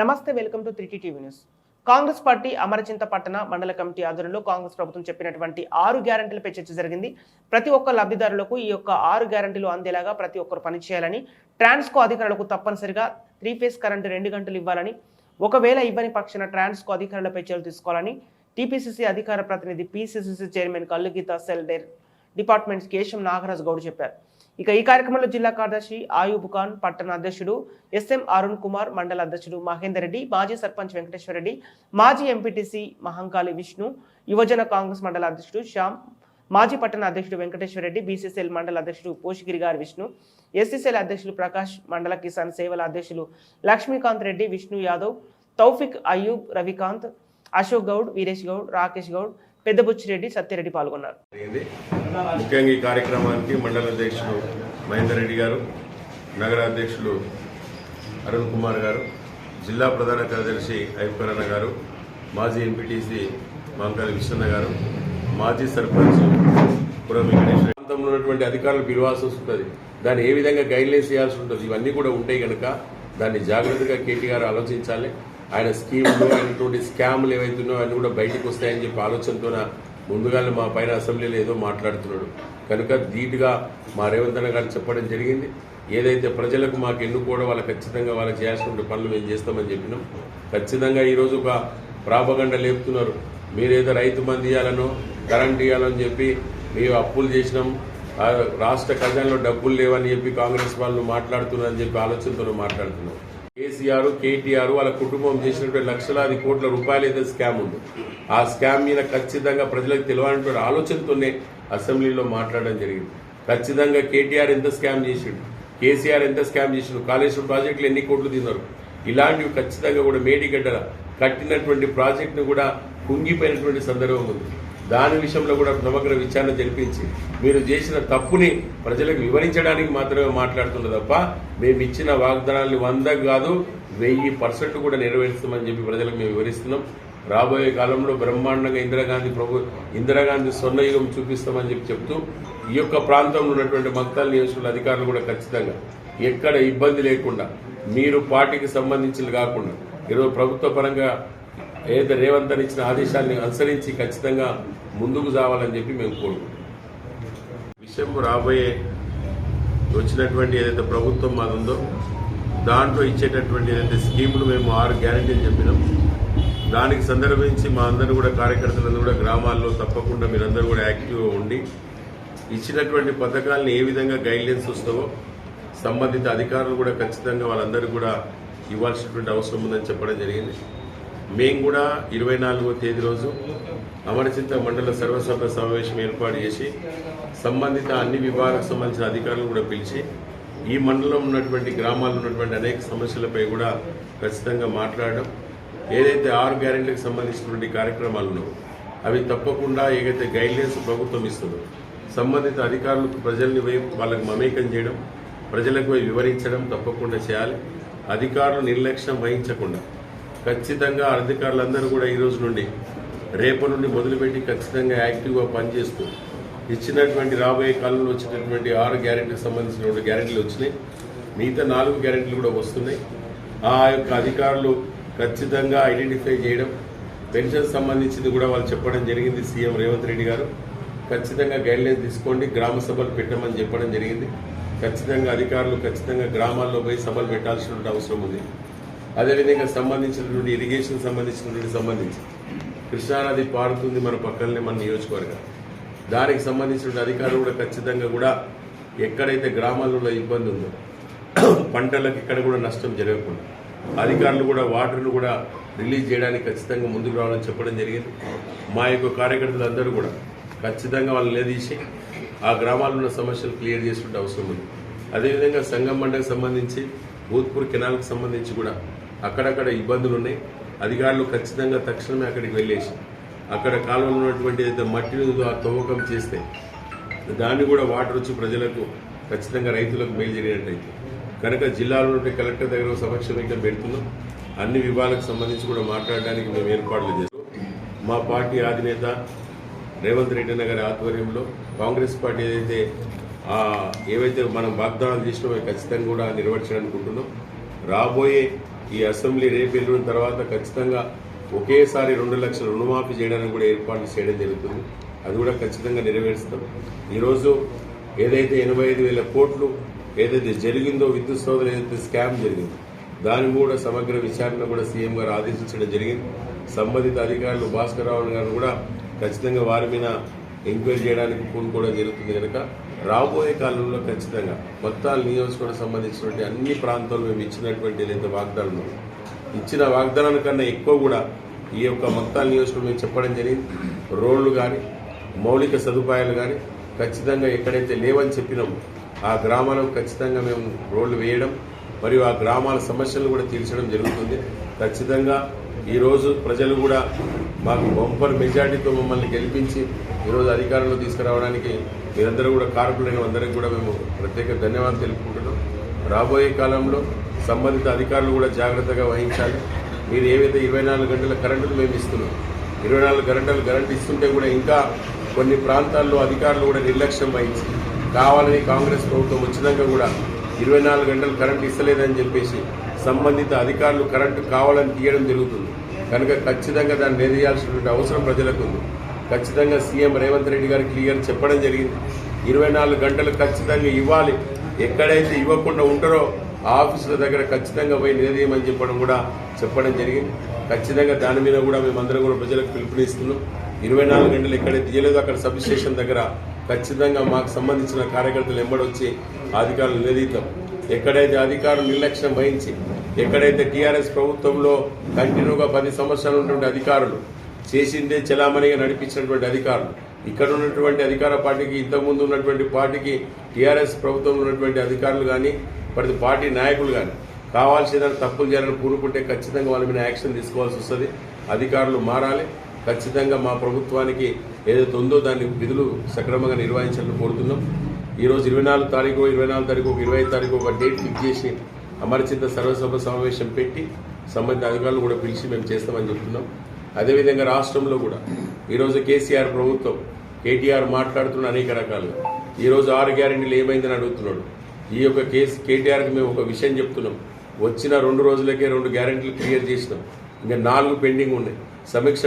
నమస్తే welcome to three TV news. Congress party Amarachinta పట్టణ మండల కమిటీ ఆధ్వర్యంలో కాంగ్రెస్ ప్రభుత్వం చెప్పినటువంటి ఆరు గ్యారంటీలపై చర్చ జరిగింది. ప్రతి ఒక్క లబ్ధిదారులకు ఈ యొక్క ఆరు గ్యారంటీలు అందేలాగా ప్రతి ఒక్కరు పనిచేయాలని ట్రాన్స్కో అధికారులకు తప్పనిసరిగా త్రీ ఫేస్ కరెంటు రెండు గంటలు ఇవ్వాలని ఒకవేళ ఇవ్వని పక్షాన ట్రాన్స్కో అధికారులపై చర్యలు తీసుకోవాలని టీపీసీసీ అధికార ప్రతినిధి పీసీసీసీ చైర్మన్ కల్లుగీత సెల్డేర్ డిపార్ట్మెంట్స్ కేశం నాగరాజ్ గౌడ్ చెప్పారు. ఇక ఈ కార్యక్రమంలో జిల్లా కార్యదర్శి ఆయూబ్ ఖాన్ పట్టణ అధ్యక్షుడు ఎస్ఎం అరుణ్ కుమార్ మండల అధ్యక్షుడు మహేందర్ రెడ్డి మాజీ సర్పంచ్ వెంకటేశ్వర రెడ్డి మాజీ ఎంపీటీసీ మహంకాళి విష్ణు యువజన కాంగ్రెస్ మండల అధ్యక్షుడు శ్యామ్ మాజీ పట్టణ అధ్యక్షుడు వెంకటేశ్వర రెడ్డి బీసీసీఎల్ మండల అధ్యక్షుడు పోషిగిరి గారి విష్ణు ఎస్సీసీఎల్ అధ్యక్షులు ప్రకాష్ మండల కిసాన్ సేవల అధ్యక్షులు లక్ష్మీకాంత్ రెడ్డి విష్ణు యాదవ్ తౌఫిక్ అయ్యూబ్ రవికాంత్ అశోక్ గౌడ్ వీరేష్ గౌడ్ రాకేష్ గౌడ్ పెద్దబుచ్చిరెడ్డి సత్యరెడ్డి పాల్గొన్నారు. ముఖ్యంగా ఈ కార్యక్రమానికి మండల అధ్యక్షులు మహేందర్ రెడ్డి గారు నగర అధ్యక్షులు అరుణ్ కుమార్ గారు జిల్లా ప్రధాన కార్యదర్శి ఐపరణ గారు మాజీ ఎంపీటీసీ మంకాలి విశ్వన్న గారు మాజీ సర్పంచ్ పురం వెంకటేశ్వర ప్రాంతంలో ఉన్నటువంటి అధికారులు పిలవాల్సి వస్తుంది దాన్ని ఏ విధంగా గైడ్లైన్స్ చేయాల్సి ఉంటుంది ఇవన్నీ కూడా ఉంటాయి కనుక దాన్ని జాగ్రత్తగా కేటీ గారు ఆలోచించాలి. ఆయన స్కీమ్లు అయినటువంటి స్కామ్లు ఏవైతున్నాయో అన్నీ కూడా బయటకు వస్తాయని చెప్పి ఆలోచనతో ముందుగానే మా పైన అసెంబ్లీలో ఏదో మాట్లాడుతున్నాడు. కనుక ధీటుగా మా రేవంత్ అన్న గారు చెప్పడం జరిగింది. ఏదైతే ప్రజలకు మాకు ఎన్నుకోవడం వాళ్ళ ఖచ్చితంగా వాళ్ళకి చేయాల్సిన పనులు మేము చేస్తామని చెప్పినాం. ఖచ్చితంగా ఈరోజు ఒక ప్రాపగండ లేపుతున్నారు. మీరేదో రైతు మంది ఇవ్వాలనో కరెంట్ ఇవ్వాలని చెప్పి మేము అప్పులు చేసినాం. రాష్ట్ర ఖజానాలో డబ్బులు లేవని చెప్పి కాంగ్రెస్ వాళ్ళు మాట్లాడుతున్నారని చెప్పి ఆలోచనతో మాట్లాడుతున్నాం. కేసీఆర్ కేటీఆర్ వాళ్ళ కుటుంబం చేసినటువంటి లక్షలాది కోట్ల రూపాయలు అయితే స్కామ్ ఉంది. ఆ స్కామ్ మీద ఖచ్చితంగా ప్రజలకు తెలియాలనేటువంటి ఆలోచనతోనే అసెంబ్లీలో మాట్లాడడం జరిగింది. ఖచ్చితంగా కేటీఆర్ ఎంత స్కామ్ చేసిండు? కేసీఆర్ ఎంత స్కామ్ చేసిండు? కాళేశ్వరం ప్రాజెక్టులు ఎన్ని కోట్లు తిన్నారు? ఇలాంటివి ఖచ్చితంగా కూడా మేడిగడ్డల కట్టినటువంటి ప్రాజెక్టును కూడా కుంగిపోయినటువంటి సందర్భం ఉంది. దాని విషయంలో కూడా సమగ్ర విచారణ జరిపించి మీరు చేసిన తప్పుని ప్రజలకు వివరించడానికి మాత్రమే మాట్లాడుతున్నారు తప్ప మేము ఇచ్చిన వాగ్దానాన్ని వంద కాదు వెయ్యి పర్సెంట్ కూడా నెరవేరుస్తామని చెప్పి ప్రజలకు మేము వివరిస్తున్నాం. రాబోయే కాలంలో బ్రహ్మాండంగా ఇందిరాగాంధీ ప్రభు ఇందిరాగాంధీ స్వర్ణయుగం చూపిస్తామని చెప్పి చెప్తూ ఈ యొక్క ప్రాంతంలో ఉన్నటువంటి మక్తాల నియోజకవర్గ అధికారులు కూడా ఖచ్చితంగా ఎక్కడ ఇబ్బంది లేకుండా మీరు పార్టీకి సంబంధించిన కాకుండా ఈరోజు ప్రభుత్వ పరంగా ఏదైతే రేవంత్ అని ఇచ్చిన ఆదేశాన్ని అనుసరించి ఖచ్చితంగా ముందుకు సావాలని చెప్పి మేము కోరుకుంటున్నాం. విషయం రాబోయే వచ్చినటువంటి ఏదైతే ప్రభుత్వం మాది ఉందో దాంట్లో ఇచ్చేటటువంటి ఏదైతే స్కీములు మేము ఆరు గ్యారంటీలు చెప్పినాం. దానికి సందర్భించి మా అందరూ కూడా కార్యకర్తలందరూ కూడా గ్రామాల్లో తప్పకుండా మీరందరూ కూడా యాక్టివ్గా ఉండి ఇచ్చినటువంటి పథకాలను ఏ విధంగా గైడ్లైన్స్ వస్తావో సంబంధిత అధికారులు కూడా ఖచ్చితంగా వాళ్ళందరూ కూడా ఇవ్వాల్సినటువంటి అవసరం ఉందని చెప్పడం జరిగింది. మేము కూడా ఇరవై నాలుగో తేదీ రోజు అమరచింత మండల సర్వసభ సమావేశం ఏర్పాటు చేసి సంబంధిత అన్ని విభాగాలకు సంబంధించిన అధికారులను కూడా పిలిచి ఈ మండలం ఉన్నటువంటి గ్రామాల్లో ఉన్నటువంటి అనేక సమస్యలపై కూడా ఖచ్చితంగా మాట్లాడడం ఏదైతే ఆరు గ్యారెంటీలకు సంబంధించినటువంటి కార్యక్రమాలు ఉన్నాయో అవి తప్పకుండా ఏదైతే గైడ్లైన్స్ ప్రభుత్వం ఇస్తుందో సంబంధిత అధికారులకు ప్రజల్ని వైపు వాళ్ళకు మమేకం చేయడం ప్రజలకు వివరించడం తప్పకుండా చేయాలి. అధికారులు నిర్లక్ష్యం వహించకుండా ఖచ్చితంగా అధికారులందరూ కూడా ఈ రోజు నుండి రేపటి నుండి మొదలుపెట్టి ఖచ్చితంగా యాక్టివ్గా పనిచేస్తూ ఇచ్చినటువంటి రాబోయే కాలంలో వచ్చినటువంటి ఆరు గ్యారెంటీకి సంబంధించినటువంటి గ్యారెంటీలు వచ్చినాయి. మిగతా నాలుగు గ్యారెంటీలు కూడా వస్తున్నాయి. ఆ యొక్క అధికారులు ఖచ్చితంగా ఐడెంటిఫై చేయడం పెన్షన్ సంబంధించింది కూడా వాళ్ళు చెప్పడం జరిగింది సీఎం రేవంత్ రెడ్డి గారు. ఖచ్చితంగా గైడ్లైన్స్ తీసుకోండి గ్రామ సభలు పెట్టమని చెప్పడం జరిగింది. ఖచ్చితంగా అధికారులు ఖచ్చితంగా గ్రామాల్లో పోయి సభలు పెట్టాల్సిన అవసరం ఉంది. అదేవిధంగా సంబంధించినటువంటి ఇరిగేషన్ సంబంధించినటువంటి సంబంధించి కృష్ణానది పారుతుంది మన పక్కనే మన నియోజకవర్గం. దానికి సంబంధించిన అధికారులు కూడా ఖచ్చితంగా కూడా ఎక్కడైతే గ్రామాలలో ఇబ్బంది ఉందో పంటలకు ఎక్కడ కూడా నష్టం జరగకుండా అధికారులు కూడా వాటర్ను కూడా రిలీజ్ చేయడానికి ఖచ్చితంగా ముందుకు రావాలని చెప్పడం జరిగింది. మా యొక్క కార్యకర్తలందరూ కూడా ఖచ్చితంగా వాళ్ళని నిలదీసి ఆ గ్రామాల్లో ఉన్న సమస్యలు క్లియర్ చేసుకుంటే అవసరం ఉంది. అదేవిధంగా సంగం మండలికి సంబంధించి భూత్పూర్ కెనాల్కి సంబంధించి కూడా అక్కడక్కడ ఇబ్బందులు ఉన్నాయి అధికారులు ఖచ్చితంగా తక్షణమే అక్కడికి వెళ్ళేసి అక్కడ కాలంలో ఉన్నటువంటి ఏదైతే మట్టిని ఆ తవ్వకం చేస్తే దాన్ని కూడా వాటర్ వచ్చి ప్రజలకు ఖచ్చితంగా రైతులకు మేలు జరిగినట్టయితే కనుక జిల్లాలో ఉండే కలెక్టర్ దగ్గర ఒక పెడుతున్నాం. అన్ని విభాగాలకు సంబంధించి కూడా మాట్లాడడానికి మేము ఏర్పాట్లు చేస్తాం. మా పార్టీ అధినేత రేవంత్ రెడ్డి గారి ఆధ్వర్యంలో కాంగ్రెస్ పార్టీ ఏదైతే ఏవైతే మనం వాగ్దానాలు చేసినామో ఖచ్చితంగా కూడా నిర్వహించాలనుకుంటున్నాం. రాబోయే ఈ అసెంబ్లీ రేపు ఎల్లుండి తర్వాత ఖచ్చితంగా ఒకేసారి రెండు లక్షల రుణమాఫీ చేయడానికి కూడా ఏర్పాట్లు చేయడం జరుగుతుంది. అది కూడా ఖచ్చితంగా నెరవేరుస్తాం. ఈరోజు ఏదైతే ఎనభై ఐదు వేల కోట్లు ఏదైతే జరిగిందో విద్యుత్ సోదరులు ఏదైతే స్కామ్ జరిగిందో దాని కూడా సమగ్ర విచారణ కూడా సీఎం గారు ఆదేశించడం జరిగింది. సంబంధిత అధికారులు భాస్కర్ రావు గారు కూడా ఖచ్చితంగా వారి మీద ఎంక్వైరీ చేయడానికి పూనుకోవడం జరుగుతుంది కనుక రాబోయే కాలంలో ఖచ్చితంగా మొత్తాల నియోజకవర్గం సంబంధించినటువంటి అన్ని ప్రాంతాల్లో మేము ఇచ్చినటువంటి ఏదైతే వాగ్దానం ఇచ్చిన వాగ్దానాల కన్నా ఎక్కువ కూడా ఈ యొక్క మొత్తాల నియోజకవర్గం మేము చెప్పడం జరిగింది. రోడ్లు కానీ మౌలిక సదుపాయాలు కానీ ఖచ్చితంగా ఎక్కడైతే లేవని చెప్పినామో ఆ గ్రామాలకు ఖచ్చితంగా మేము రోడ్లు వేయడం మరియు ఆ గ్రామాల సమస్యలు కూడా తీర్చడం జరుగుతుంది. ఖచ్చితంగా ఈరోజు ప్రజలు కూడా మాకు బొంపర్ మెజార్టీతో మమ్మల్ని గెలిపించి ఈరోజు అధికారంలో తీసుకురావడానికి మీరందరూ కూడా కార్మికులైన అందరికీ కూడా మేము ప్రత్యేక ధన్యవాదాలు తెలుపుకుంటున్నాం. రాబోయే కాలంలో సంబంధిత అధికారులు కూడా జాగ్రత్తగా వహించాలి. మీరు ఏవైతే ఇరవై నాలుగు గంటల కరెంటును మేము ఇస్తున్నాం ఇరవై నాలుగు గంటలు కరెంట్ ఇస్తుంటే కూడా ఇంకా కొన్ని ప్రాంతాల్లో అధికారులు కూడా నిర్లక్ష్యం వహించి కావాలని కాంగ్రెస్ ప్రభుత్వం వచ్చినాక కూడా ఇరవై నాలుగు గంటలు కరెంట్ ఇస్తలేదని చెప్పేసి సంబంధిత అధికారులు కరెంటు కావాలని తీయడం జరుగుతుంది. కనుక ఖచ్చితంగా దాన్ని నిలదీయాల్సినటువంటి అవసరం ప్రజలకు ఉంది. ఖచ్చితంగా సీఎం రేవంత్ రెడ్డి గారు క్లియర్ చెప్పడం జరిగింది. ఇరవై నాలుగు గంటలు ఖచ్చితంగా ఇవ్వాలి. ఎక్కడైతే ఇవ్వకుండా ఉంటారో ఆ ఆఫీసుల దగ్గర ఖచ్చితంగా పోయి నిలదీయమని చెప్పడం కూడా చెప్పడం జరిగింది. ఖచ్చితంగా దాని మీద కూడా మేమందరం కూడా ప్రజలకు పిలుపునిస్తున్నాం. ఇరవై నాలుగు గంటలు ఎక్కడైతే ఇయ్యలేదో అక్కడ సబ్ స్టేషన్ దగ్గర ఖచ్చితంగా మాకు సంబంధించిన కార్యకర్తలు ఎంబడొచ్చి అధికారులు నిలదీద్దాం. ఎక్కడైతే అధికారులు నిర్లక్ష్యం వహించి ఎక్కడైతే టీఆర్ఎస్ ప్రభుత్వంలో కంటిన్యూగా పది సంవత్సరాలు ఉన్నటువంటి అధికారులు చేసిందే చలామణిగా నడిపించినటువంటి అధికారులు. ఇక్కడ ఉన్నటువంటి అధికార పార్టీకి ఇంతకుముందు ఉన్నటువంటి పార్టీకి టీఆర్ఎస్ ప్రభుత్వంలో ఉన్నటువంటి అధికారులు కానీ ప్రతి పార్టీ నాయకులు కానీ కావాల్సిన తప్పులు చేయాలని పూనుకుంటే ఖచ్చితంగా వాళ్ళ మీద యాక్షన్ తీసుకోవాల్సి వస్తుంది. అధికారులు మారాలి. ఖచ్చితంగా మా ప్రభుత్వానికి ఏదైతే ఉందో దాన్ని విధులు సక్రమంగా నిర్వహించాలని కోరుతున్నాం. ఈరోజు ఇరవై నాలుగు తారీఖు ఇరవై నాలుగు తారీఖు ఒక ఇరవై ఐదు తారీఖు ఒక డేట్ ఫిక్స్ చేసి అమరచింత సర్వసభ సమావేశం పెట్టి సంబంధిత అధికారులు కూడా పిలిచి మేము చేస్తామని చెప్తున్నాం. అదేవిధంగా రాష్ట్రంలో కూడా. ఈరోజు కేసీఆర్ ప్రభుత్వం కేటీఆర్ మాట్లాడుతున్న అనేక రకాలుగా. ఈరోజు ఆరు గ్యారెంటీలు ఏమైందని అడుగుతున్నాడు. ఈ యొక్క కేసు కేటీఆర్కి మేము ఒక విషయం చెప్తున్నాం. వచ్చిన రెండు రోజులకే రెండు గ్యారెంటీలు క్లియర్ చేసినాం. ఇంకా నాలుగు పెండింగ్ ఉన్నాయి. సమీక్ష